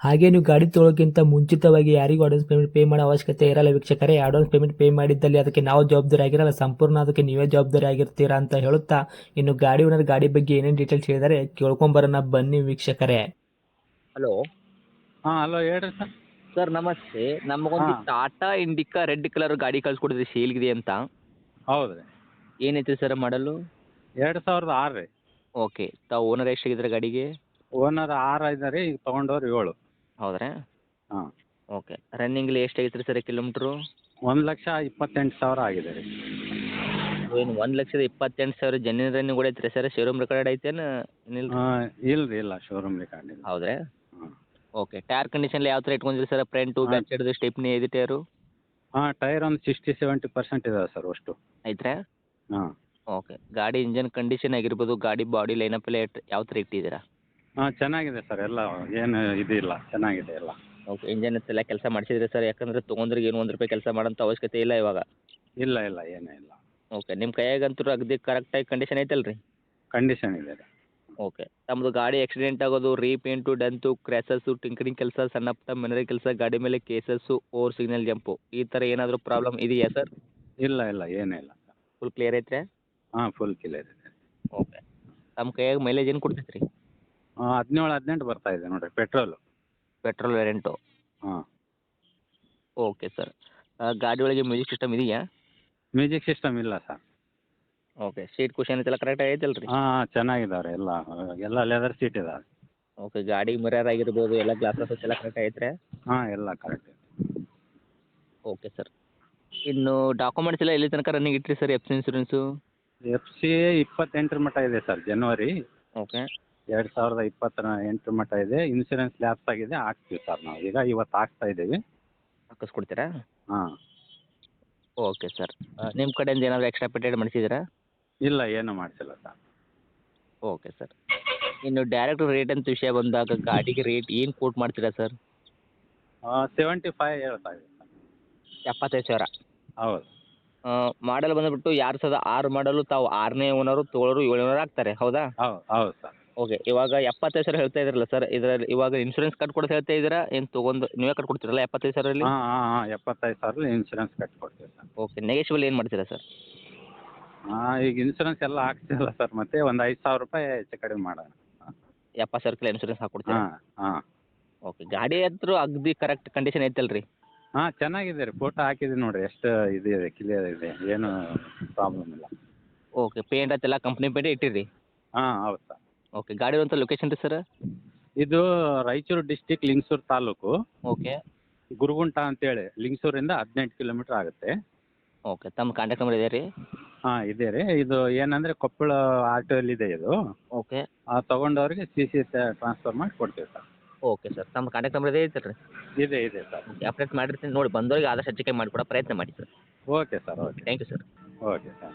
ಹಾಗೆ ನೀವು ಗಾಡಿ ತೊಳೋಕ್ಕಿಂತ ಮುಂಚಿತವಾಗಿ ಯಾರಿಗೂ ಅಡ್ವಾನ್ಸ್ ಪೇಮೆಂಟ್ ಪೇ ಮಾಡೋ ಅವಶ್ಯಕತೆ ಇರಲ್ಲ ವೀಕ್ಷಕರೇ. ಅಡ್ವಾನ್ಸ್ ಪೇಮೆಂಟ್ ಪೇ ಮಾಡಿದ್ದಲ್ಲಿ ಅದಕ್ಕೆ ನಾವು ಜವಾಬ್ದಾರಿ ಆಗಿರಲ್ಲ. ಸಂಪೂರ್ಣ ಅದಕ್ಕೆ ನೀವೇ ಜವಾಬ್ದಾರಿ ಆಗಿರ್ತೀರಾ ಅಂತ ಹೇಳುತ್ತಾ ಇನ್ನು ಗಾಡಿ ಓನರ್ ಗಾಡಿ ಬಗ್ಗೆ ಏನೇನು ಡೀಟೇಲ್ಸ್ ಹೇಳಿದರೆ ಕೇಳ್ಕೊಂಬರೋಣ ಬನ್ನಿ ವೀಕ್ಷಕರೇ. ಹಲೋ ಹಾಂ ಹಲೋ ಹೇಳ್ರಿ ಸರ್ ಸರ್ ನಮಸ್ತೆ. ನಮಗೊಂದು ಹಾ. ಟಾಟಾ ಇಂಡಿಕಾ ರೆಡ್ ಕಲರ್ ಗಾಡಿ ಕಳ್ಸಿಕೊಡಿದ್ರಿ ಸೇಲ್ಗಿದೆ ಅಂತ. ಹೌದ್ರಿ. ರೀ ಏನೈತ್ರಿ ಸರ್ ಮಾಡಲು? ಎರಡು ಸಾವಿರದ ಆರು ರೀ. ಓಕೆ ತಾವು ಓನರ್ ಎಷ್ಟಾಗಿದ್ರೆ ಗಾಡಿಗೆ? ಓನರ್ ಆರು ಐದು ರೀ ಈಗ ತೊಗೊಂಡವ್ರು ಏಳು. ಹೌದ್ರಾ? ಹಾಂ. ಓಕೆ. ರನ್ನಿಂಗ್ ರನ್ನಿಂಗ್ಲಿ ಐತ್ರಿ ಸರ್ ಕಿಲೋಮೀಟ್ರು? ಒಂದು ಲಕ್ಷ ಇಪ್ಪತ್ತೆಂಟು ಸಾವಿರ ಆಗಿದೆ ರೀ. ಏನು ಒಂದು ಲಕ್ಷದ ಇಪ್ಪತ್ತೆಂಟು ಸಾವಿರ ಜನ್ಯನ್ ರನ್ನಿಂಗ್ ಹೊಡೈತ್ರಿ ಸರ್? ಶೋರೂಮ್ ರೆಕಾರ್ಡ್ ಐತೇನು ಏನಿಲ್ಲ ಹಾಂ ಇಲ್ಲ ರೀ ಇಲ್ಲ ಶೋರೂಮ್ ರೆಕಾರ್ಡ್ ಇಲ್ಲ. ಹೌದ್ರಾ? ಹಾಂ. ಓಕೆ ಟೈರ್ ಕಂಡೀಷನ್ ಯಾವ ಥರ ಇಟ್ಕೊಂಡಿರಿ ಸರ್? ಫ್ರಂಟು. ಬ್ಯಾಕ್ ಸೈಡ್ದು ಸ್ಟೆಪ್ನಿ ಇದೆ ಟೈರು ಹಾಂ ಟೈರ್ ಒಂದು ಸಿಕ್ಸ್ಟಿ ಸೆವೆಂಟಿ ಪರ್ಸೆಂಟ್ ಇದಾವೆ ಸರ್ ಅಷ್ಟು. ಐತ್ರ? ಹಾಂ. ಓಕೆ ಗಾಡಿ ಇಂಜನ್ ಕಂಡೀಷನ್ ಆಗಿರ್ಬೋದು ಗಾಡಿ ಬಾಡಿ ಲೈನಪ್ ಎಲ್ಲ ಎಷ್ಟ್- ಯಾವ ಥರ ಇಟ್ಟಿದ್ದೀರಾ? ಹಾಂ ಚೆನ್ನಾಗಿದೆ ಸರ್ ಎಲ್ಲ ಏನು ಇದಿಲ್ಲ ಚೆನ್ನಾಗಿದೆ ಎಲ್ಲ. ಓಕೆ ಇಂಜನ್ ಎಲ್ಲ ಕೆಲಸ ಮಾಡಿಸಿದ್ರಿ ಸರ್ ಯಾಕಂದ್ರೆ ತೊಗೊಂಡ್ರಿಗೆ ಏನು ಒಂದು ರೂಪಾಯಿ ಕೆಲಸ ಮಾಡೋಂಥ ಅವಶ್ಯಕತೆ ಇಲ್ಲ ಇವಾಗ. ಇಲ್ಲ ಇಲ್ಲ ಏನೂ ಇಲ್ಲ. ಓಕೆ ನಿಮ್ಮ ಕೈಯಾಗಂತೂ ಅಗದಿ ಕರೆಕ್ಟಾಗಿ ಕಂಡೀಷನ್ ಐತಲ್ಲ ರೀ ಕಂಡೀಷನ್ ಇದೆ ರೀ. ಓಕೆ ತಮ್ಮದು ಗಾಡಿ ಆಕ್ಸಿಡೆಂಟ್ ಆಗೋದು ರೀಪೇಂಟು ಡಂತು ಕ್ರ್ಯಾಸಸ್ಸು ಟಿಂಕರಿಂಗ್ ಕೆಲಸ ಸಣ್ಣ ಪುಟ್ಟ ಮಿನರಿ ಕೆಲಸ ಗಾಡಿ ಮೇಲೆ ಕೇಸಸ್ಸು ಓವರ್ ಸಿಗ್ನಲ್ ಜಂಪು ಈ ಥರ ಏನಾದರೂ ಪ್ರಾಬ್ಲಮ್ ಇದೆಯಾ ಸರ್? ಇಲ್ಲ ಇಲ್ಲ ಏನೂ ಇಲ್ಲ ಫುಲ್ ಕ್ಲಿಯರ್ ಐತ್ರಿ? ಹಾಂ ಫುಲ್ ಕ್ಲಿಯರ್ ಇದೆ. ಓಕೆ ತಮ್ಮ ಕೈಯಾಗ ಮೈಲೇಜ್ ಏನು ಕೊಡ್ತೈತೆ ರೀ ಹದಿನೇಳು ಹದಿನೆಂಟು ಬರ್ತಾ ಇದೆ ನೋಡಿರಿ ಪೆಟ್ರೋಲು ಪೆಟ್ರೋಲ್ ವೇರಿಯಂಟು ಹಾಂ. ಓಕೆ ಸರ್ ಗಾಡಿ ಒಳಗೆ ಮ್ಯೂಸಿಕ್ ಸಿಸ್ಟಮ್ ಇದೆಯಾ? ಮ್ಯೂಸಿಕ್ ಸಿಸ್ಟಮ್ ಇಲ್ಲ ಸರ್ ಓಕೆ ಸೀಟ್ ಕುಷನ್ ಇದೆಲ್ಲ ಕರೆಕ್ಟಾಗಿ ಐತಲ್ಲ ರೀ ಹಾಂ ಚೆನ್ನಾಗಿದಾವೆ ಎಲ್ಲ ಎಲ್ಲ ಲೆದರ್ ಸೀಟ್ ಇದಾವೆ. ಓಕೆ ಗಾಡಿ ಮಿರರ್ ಆಗಿರ್ಬೋದು ಎಲ್ಲ ಗ್ಲಾಸಸ್ ಎಲ್ಲ ಕರೆಕ್ಟ್ ಐತ್ರಿ? ಹಾಂ ಎಲ್ಲ ಕರೆಕ್ಟ್ ಓಕೆ ಸರ್ ಇನ್ನು ಡಾಕ್ಯುಮೆಂಟ್ಸ್ ಎಲ್ಲ ಎಲ್ಲಿ ತನಕ running ಇಟ್ರಿ sir F C insurance F C ಇಪ್ಪತ್ತೆಂಟರ ಮಟ್ಟ ಇದೆ ಸರ್ ಜನವರಿ ಓಕೆ ಎರಡು ಸಾವಿರದ ಇಪ್ಪತ್ತರ ಎಂಟು ಮಟ್ಟ ಇದೆ. ಇನ್ಸೂರೆನ್ಸ್ ಲ್ಯಾಪ್ಸ್ ಆಗಿದೆ. ಹಾಕ್ತೀವಿ ಸರ್ ನಾವು. ಈಗ ಇವತ್ತು ಹಾಕ್ತಾ ಇದ್ದೀವಿ. ಹಾಕಿಸ್ಕೊಡ್ತೀರಾ? ಹಾಂ. Okay sir. ನಿಮ್ಮ ಕಡೆಯಿಂದ ಏನಾದರೂ ಎಕ್ಸ್ಟ್ರಾ ಪೇಟೆಡ್ ಮಾಡಿಸಿದ್ದೀರಾ? ಇಲ್ಲ ಏನು ಮಾಡಿಸಿಲ್ಲ ಸರ್. Okay sir. ಇನ್ನು ಡೈರೆಕ್ಟ್ ರೇಟ್ ಅಂತ ವಿಷಯ ಬಂದಾಗ ಗಾಡಿಗೆ ರೇಟ್ ಏನು ಕೋಟ್ ಮಾಡ್ತೀರಾ ಸರ್? ಸೆವೆಂಟಿ ಫೈವ್ ಹೇಳ್ತಾ ಇದೆ ಸರ್. ಎಪ್ಪತ್ತೈದು ಸಾವಿರ. ಹೌದು. ಮಾಡಲ್ ಬಂದ್ಬಿಟ್ಟು ಯಾರು ಸಾವಿರದ ಆರು ಮಾಡಲು ತಾವು ಆರನೇ ಓನರು ತೋಳರು ಏಳನೂರು ಆಗ್ತಾರೆ. ಹೌದಾ? ಹೌದು ಹೌದು ಸರ್. ಓಕೆ ಇವಾಗ ಎಪ್ಪತ್ತೈದು ಸಾವಿರ ಹೇಳ್ತಾ ಇದ್ರಲ್ಲ ಸರ್ ಇದರಲ್ಲಿ ಇವಾಗ ಇನ್ಶೂರೆನ್ಸ್ ಕಟ್ ಕೊಡೋದು ಹೇಳ್ತಾ ಇದ್ದೀರಾ? ಏನು ತೊಗೊಂಡು ನೀವೇ ಕಟ್ ಕೊಡ್ತೀರಲ್ಲ ಎಪ್ಪತ್ತೈದು ಸಾವಿರಲ್ಲಿ? ಹಾಂ ಹಾಂ ಹಾಂ ಎಪ್ಪತ್ತೈದು ಸಾವಿರ ಇನ್ಸೂರೆನ್ಸ್ ಕಟ್ಕೊಡ್ತೀವಿ ಸರ್ ಓಕೆ ನೆಗೆಶ್ವಲ್ ಏನು ಮಾಡ್ತೀರಾ ಸರ್ ಹಾಂ ಈಗ ಇನ್ಸೂರೆನ್ಸ್ ಎಲ್ಲ ಹಾಕ್ತಿಲ್ಲ ಸರ್ ಮತ್ತೆ ಒಂದು ಐದು ಸಾವಿರ ರೂಪಾಯಿ ಹೆಚ್ಚು ಕಡಿಮೆ ಮಾಡೋಣ. ಎಪ್ಪತ್ತು ಸಾವಿರ ಕಿಲೋ ಇನ್ಶೂರೆನ್ಸ್ ಹಾಕ್ಕೊಡ್ತೀರಾ? ಹಾಂ ಹಾಂ. ಓಕೆ ಗಾಡಿ ಹತ್ರ ಅಗದಿ ಕರೆಕ್ಟ್ ಕಂಡೀಷನ್ ಐತಲ್ಲ ರೀ ಹಾಂ ಚೆನ್ನಾಗಿದೆ ರೀ ಫೋಟೋ ಹಾಕಿದ್ದೀನಿ ನೋಡಿರಿ ಎಷ್ಟು ಇದೆ ಕ್ಲಿಯರ್ ಇದೆ ಏನು ಪ್ರಾಬ್ಲಮ್ ಇಲ್ಲ. ಓಕೆ ಪೇಂಟ್ ಅದೆಲ್ಲ ಕಂಪ್ನಿ ಪೇಂಟೇ ಇಟ್ಟಿರಿ? ಹಾಂ ಹೌದು ಸರ್ ಓಕೆ ಗಾಡಿ ಇರುವಂಥ ಲೊಕೇಶನ್ ರೀ ಸರ್ ಇದು ರಾಯಚೂರು ಡಿಸ್ಟಿಕ್ ಲಿಂಗಸೂರು ತಾಲೂಕು. ಓಕೆ. ಗುರುಗುಂಟ ಅಂತೇಳಿ ಲಿಂಗಸೂರಿಂದ ಹದಿನೆಂಟು ಕಿಲೋಮೀಟ್ರ್ ಆಗುತ್ತೆ. ಓಕೆ ತಮ್ಮ ಕಾಂಟ್ಯಾಕ್ಟ್ ನಂಬರ್ ಇದೆ ರೀ? ಹಾಂ ಇದೆ ರೀ. ಇದು ಏನಂದರೆ ಕೊಪ್ಪಳ ಆಟೋ ಟಿ ಇದೆ. ಇದು ಓಕೆ ತೊಗೊಂಡವ್ರಿಗೆ ಸಿ ಸಿ ಟ್ರಾನ್ಸ್ಫರ್ ಮಾಡಿ ಕೊಡ್ತೀವಿ ಸರ್ ಓಕೆ ಸರ್ ತಮ್ಮ ಕಾಂಟ್ಯಾಕ್ಟ್ ನಂಬರ್ ಇದೆ ಐತಲ್ಲ ರೀ ಇದೆ ಇದೆ ಸರ್ ಅಪ್ಡೇಟ್ ಮಾಡಿರ್ತೀನಿ. ನೋಡಿ ಬಂದವರಿಗೆ ಆದಷ್ಟು ಹೆಚ್ಚಿಗೆ ಮಾಡಿಕೊಡೋ ಪ್ರಯತ್ನ ಮಾಡಿ sir okay sir okay. Thank you sir okay sir